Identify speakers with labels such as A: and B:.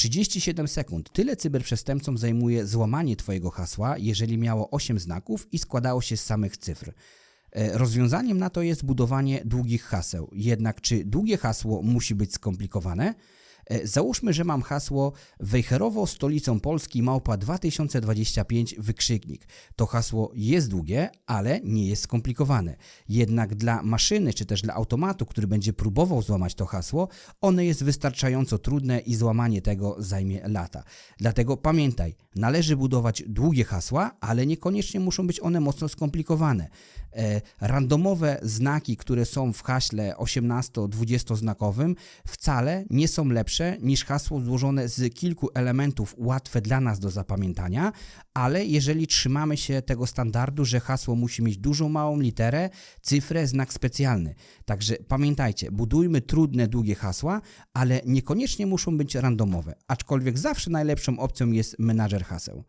A: 37 sekund. Tyle cyberprzestępcom zajmuje złamanie Twojego hasła, jeżeli miało 8 znaków i składało się z samych cyfr. E, Rozwiązaniem na to jest budowanie długich haseł. Jednak czy długie hasło musi być skomplikowane? E, Załóżmy, że mam hasło Wejherowo stolicą Polski małpa 2025 wykrzyknik. To hasło jest długie, ale nie jest skomplikowane. Jednak dla maszyny czy też dla automatu, który będzie próbował złamać to hasło, one jest wystarczająco trudne i złamanie tego zajmie lata. Dlatego pamiętaj, należy budować długie hasła, ale niekoniecznie muszą być one mocno skomplikowane. E, randomowe znaki, które są w haśle 18-20 znakowym, wcale nie są lepsze niż hasło złożone z kilku elementów łatwe dla nas do zapamiętania, ale jeżeli trzymamy się tego standardu, że hasło musi mieć dużą, małą literę, cyfrę, znak specjalny. Także pamiętajcie, budujmy trudne, długie hasła, ale niekoniecznie muszą być randomowe, aczkolwiek zawsze najlepszą opcją jest menadżer haseł.